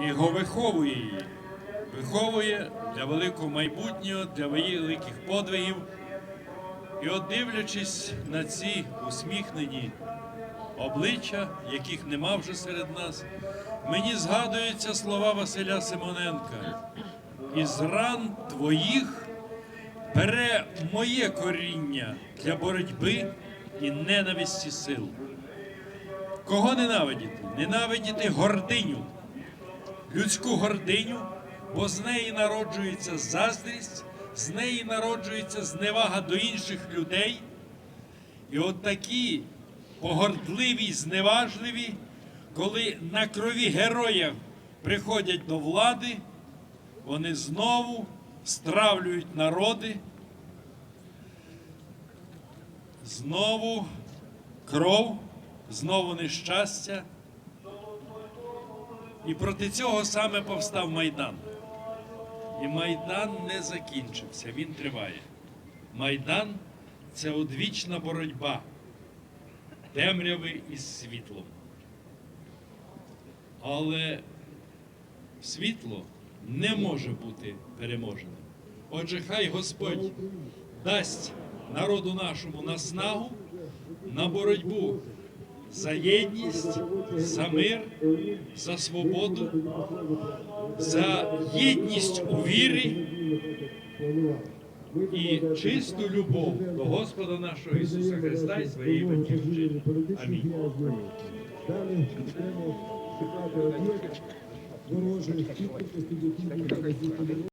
його виховує її. Виховує для великого майбутнього, для великих подвигів. І от дивлячись на ці усміхнені обличчя, яких нема вже серед нас, мені згадуються слова Василя Симоненка. Із ран твоїх бере моє коріння для боротьби і ненависті сил. Кого ненавидіти? Ненавидіти гординю, людську гординю, бо з неї народжується заздрість, з неї народжується зневага до інших людей. І от такі погордливі, й зневажливі, коли на крові героїв приходять до влади, вони знову стравлюють народи, знову кров, знову нещастя. І проти цього саме повстав Майдан. І Майдан не закінчився, він триває. Майдан це одвічна боротьба темряви із світлом. Але світло не може бути переможеним. Отже, хай Господь дасть народу нашому наснагу на боротьбу за єдність, за мир, за свободу, за єдність у вірі і чисту любов до Господа нашого Ісуса Христа і своєї батьківщини. Амінь.